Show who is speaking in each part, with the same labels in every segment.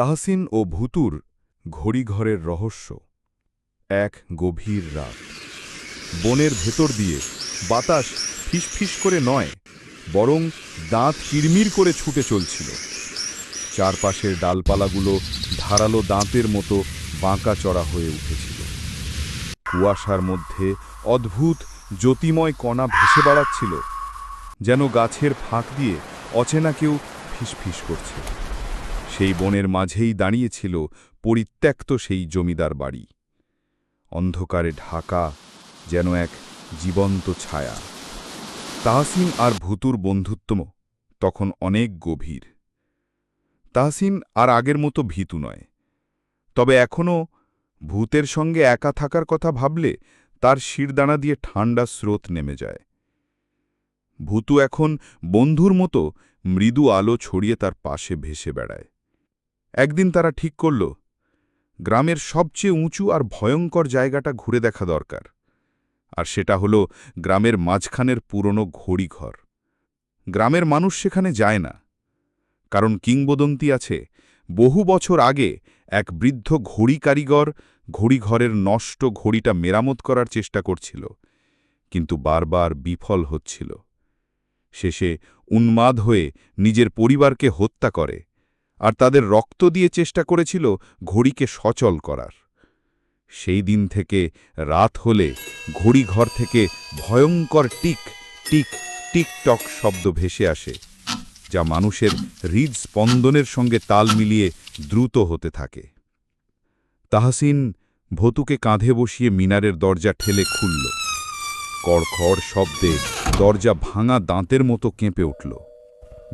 Speaker 1: তাহসিন ও ভুতুর ঘড়িঘরের রহস্য। এক গভীর রাত। বনের ভেতর দিয়ে বাতাস ফিসফিস করে নয়, বরং দাঁত কিরমির করে ছুটে চলছিল। চারপাশের ডালপালাগুলো ধারালো দাঁতের মতো বাঁকা চড়া হয়ে উঠেছিল। কুয়াশার মধ্যে অদ্ভুত জ্যোতিময় কণা ভেসে বেড়াচ্ছিল, যেন গাছের ফাঁক দিয়ে অচেনা কেউ ফিসফিস করছে। সেই বনের মাঝেই দাঁড়িয়েছিল পরিত্যক্ত সেই জমিদার বাড়ি। অন্ধকারে ঢাকা যেন এক জীবন্ত ছায়া। তাহসিন আর ভুতুর বন্ধুত্ব তখন অনেক গভীর। তাহসিন আর আগের মতো ভীতু নয়। তবে এখনও ভূতের সঙ্গে একা থাকার কথা ভাবলে তার শিরদানা দিয়ে ঠান্ডা স্রোত নেমে যায়। ভূতু এখন বন্ধুর মতো মৃদু আলো ছড়িয়ে তার পাশে ভেসে বেড়ায়। একদিন তারা ঠিক করল, গ্রামের সবচেয়ে উঁচু আর ভয়ঙ্কর জায়গাটা ঘুরে দেখা দরকার, আর সেটা হল গ্রামের মাঝখানের পুরনো ঘড়িঘর। গ্রামের মানুষ সেখানে যায় না, কারণ কিংবদন্তি আছে, বহু বছর আগে এক বৃদ্ধ ঘড়ি কারিগর ঘড়িঘরের নষ্ট ঘড়িটা মেরামত করার চেষ্টা করছিল, কিন্তু বারবার বিফল হচ্ছিল। শেষে উন্মাদ হয়ে নিজের পরিবারকে হত্যা করে আর তাদের রক্ত দিয়ে চেষ্টা করেছিল ঘড়িকে সচল করার। সেই দিন থেকে রাত হলে ঘড়িঘর থেকে ভয়ঙ্কর টিক টিক টিক টক শব্দ ভেসে আসে, যা মানুষের হৃদ স্পন্দনের সঙ্গে তাল মিলিয়ে দ্রুত হতে থাকে। তাহসিন ভতুকে কাঁধে বসিয়ে মিনারের দরজা ঠেলে খুলল। কড়খড় শব্দে দরজা ভাঙা দাঁতের মতো কেঁপে উঠল।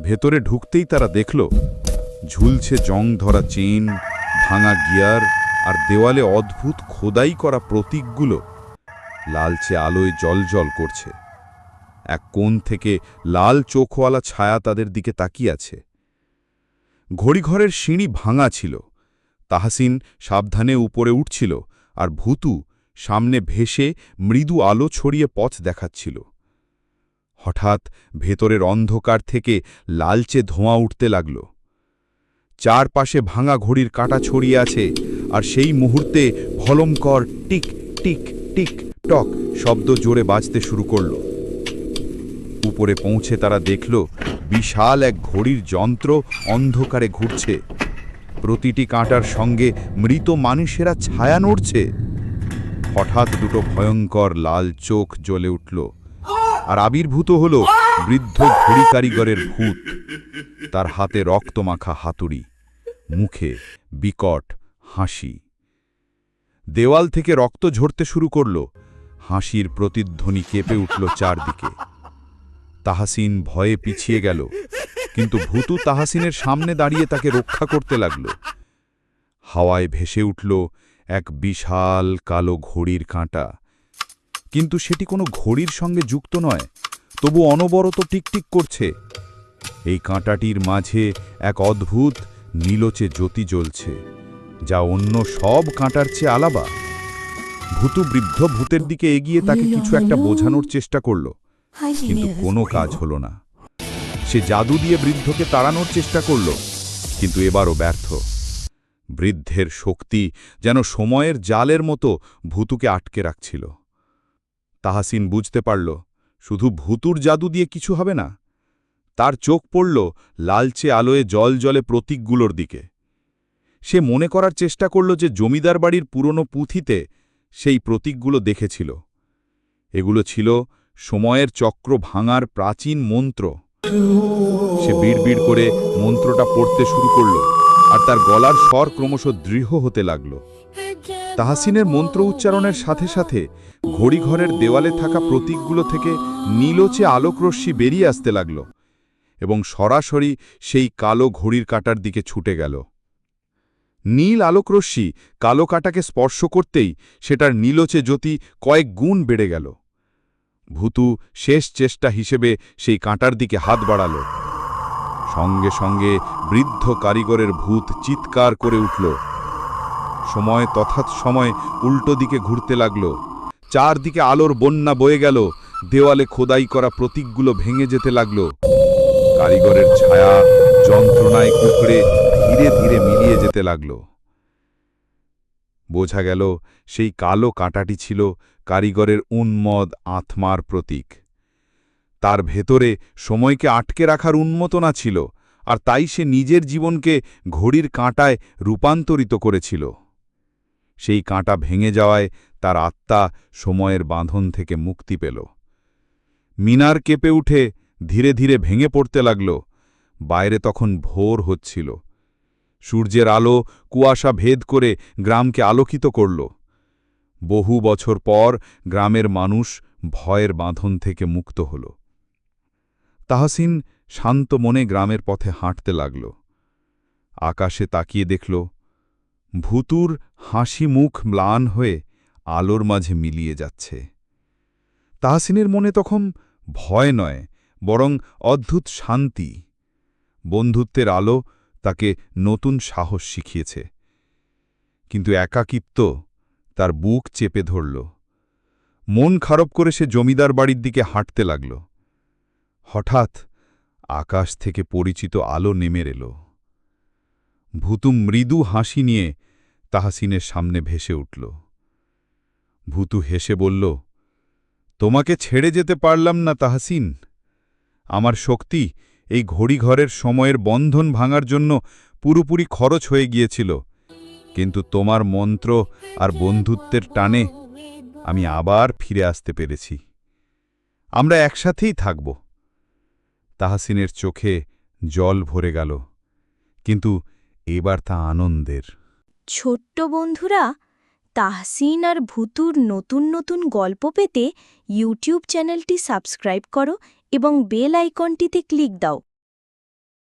Speaker 1: ভেতরে ঢুকতেই তারা দেখল ঝুলছে জং ধরা চেন, ভাঙা গিয়ার আর দেওয়ালে অদ্ভুত খোদাই করা প্রতীকগুলো লালচে আলোয় জলজল করছে। এক কোণ থেকে লাল চোখওয়ালা ছায়া তাদের দিকে তাকিয়ে আছে ঘড়িঘরের সিঁড়ি ভাঙা ছিল। তাহাসিন সাবধানে উপরে উঠছিল আর ভূতু সামনে ভেসে মৃদু আলো ছড়িয়ে পথ দেখাচ্ছিল। হঠাৎ ভেতরের অন্ধকার থেকে লালচে ধোঁয়া উঠতে লাগল। চারপাশে ভাঙা ঘড়ির কাঁটা ছড়িয়ে আছে, আর সেই মুহূর্তে ভলঙ্কর টিক টিক টিক, টক শব্দ জোরে বাজতে শুরু করল। উপরে পৌঁছে তারা দেখল, বিশাল এক ঘড়ির যন্ত্র অন্ধকারে ঘুরছে। প্রতিটি কাঁটার সঙ্গে মৃত মানুষেরা ছায়া নড়ছে। হঠাৎ দুটো ভয়ঙ্কর লাল চোখ জ্বলে উঠল, আর আবির্ভূত হল বৃদ্ধ ঘড়ি কারিগরের ভূত। তার হাতে রক্তমাখা হাতুড়ি, মুখে বিকট হাসি। দেওয়াল থেকে রক্ত ঝরতে শুরু করল। হাসির প্রতিধ্বনি কেঁপে উঠল চারদিকে। তাহাসিন ভয়ে পিছিয়ে গেল, কিন্তু ভূতু তাহাসিনের সামনে দাঁড়িয়ে তাকে রক্ষা করতে লাগল। হাওয়ায় ভেসে উঠল এক বিশাল কালো ঘড়ির কাঁটা। কিন্তু সেটি কোনো ঘড়ির সঙ্গে যুক্ত নয় তবু অনবরত টিকটিক করছে। এই কাঁটাটির মাঝে এক অদ্ভুত নীলচে জ্যোতি জ্বলছে যা অন্য সব কাঁটার চেয়ে আলাবা ভূতু বৃদ্ধ ভূতের দিকে এগিয়ে তাকে কিছু একটা বোঝানোর চেষ্টা করল কিন্তু কোনো কাজ হলো না। সে জাদু দিয়ে বৃদ্ধকে তাড়ানোর চেষ্টা করল কিন্তু এবারও ব্যর্থ। বৃদ্ধের শক্তি যেন সময়ের জালের মতো ভূতুকে আটকে রাখছিল। তাহাসিন বুঝতে পারল শুধু ভূতুর জাদু দিয়ে কিছু হবে না। তার চোখ পড়ল লালচে আলোয় জল জলে প্রতীকগুলোর দিকে। সে মনে করার চেষ্টা করল যে জমিদার বাড়ির পুরনো পুঁথিতে সেই প্রতীকগুলো দেখেছিল। এগুলো ছিল সময়ের চক্র ভাঙার প্রাচীন মন্ত্র। সে বিড়বিড় করে মন্ত্রটা পড়তে শুরু করল আর তার গলার স্বর ক্রমশ দৃঢ় হতে লাগল। তাহাসিনের মন্ত্র উচ্চারণের সাথে সাথে ঘড়িঘরের দেওয়ালে থাকা প্রতীকগুলো থেকে নীলচে আলোকরশ্মি বেরিয়ে আসতে লাগল এবং সরাসরি সেই কালো ঘড়ির কাটার দিকে ছুটে গেল। নীল আলোকরশ্মি কালো কাটাকে স্পর্শ করতেই সেটার নীলচে জ্যোতি কয়েক গুণ বেড়ে গেল। ভূতু শেষ চেষ্টা হিসেবে সেই কাঁটার দিকে হাত বাড়াল। সঙ্গে সঙ্গে বৃদ্ধ কারিগরের ভূত চিৎকার করে উঠল। সময় তথাৎ সময় উল্টো দিকে ঘুরতে লাগল। চারদিকে আলোর বন্যা বয়ে গেল, দেওয়ালে খোদাই করা প্রতীকগুলো ভেঙে যেতে লাগল। কারিগরের ছায়া যন্ত্রণায় কুকড়ে ধীরে ধীরে মিলিয়ে যেতে লাগল। বোঝা গেল, সেই কালো কাঁটাটি ছিল কারিগরের উন্মদ আত্মার প্রতীক। তার ভেতরে সময়কে আটকে রাখার উন্মতনা ছিল, আর তাই সে নিজের জীবনকে ঘড়ির কাঁটায় রূপান্তরিত করেছিল। সেই কাঁটা ভেঙে যাওয়ায় তার আত্মা সময়ের বাঁধন থেকে মুক্তি পেল। মিনার কেঁপে উঠে ধীরে ধীরে ভেঙে পড়তে লাগল। বাইরে তখন ভোর হচ্ছিল। সূর্যের আলো কুয়াশা ভেদ করে গ্রামকে আলোকিত করল। বহু বছর পর গ্রামের মানুষ ভয়ের বাঁধন থেকে মুক্ত হল। তাহসিন শান্ত মনে গ্রামের পথে হাঁটতে লাগল। আকাশে তাকিয়ে দেখল, ভুতুর হাসি মুখ ম্লান হয়ে আলোর মাঝে মিলিয়ে যাচ্ছে। তাহসিনের মনে তখন ভয় নয়, বরং অদ্ভুত শান্তি। বন্ধুত্বের আলো তাকে নতুন সাহস শিখিয়েছে। কিন্তু একাকিত্ব তার বুক চেপে ধরল। মন খারাপ করে সে জমিদার বাড়ির দিকে হাঁটতে লাগল। হঠাৎ আকাশ থেকে পরিচিত আলো নেমে এল। ভুতু মৃদু হাসি নিয়ে তাহাসিনের সামনে ভেসে উঠল। ভূতু হেসে বলল, তোমাকে ছেড়ে যেতে পারলাম না তাহাসিন। আমার শক্তি এই ঘড়িঘরের সময়ের বন্ধন ভাঙার জন্য পুরোপুরি খরচ হয়ে গিয়েছিল। কিন্তু তোমার মন্ত্র আর বন্ধুত্বের টানে আমি আবার ফিরে আসতে পেরেছি। আমরা একসাথেই থাকব তাহাসিনের চোখে জল ভরে গেল, কিন্তু এবার তা আনন্দের।
Speaker 2: ছোট্ট বন্ধুরা, তাহসিন আর ভুতুর নতুন নতুন গল্প পেতে ইউটিউব চ্যানেলটি সাবস্ক্রাইব করো এবং বেল আইকনটিতে ক্লিক দাও।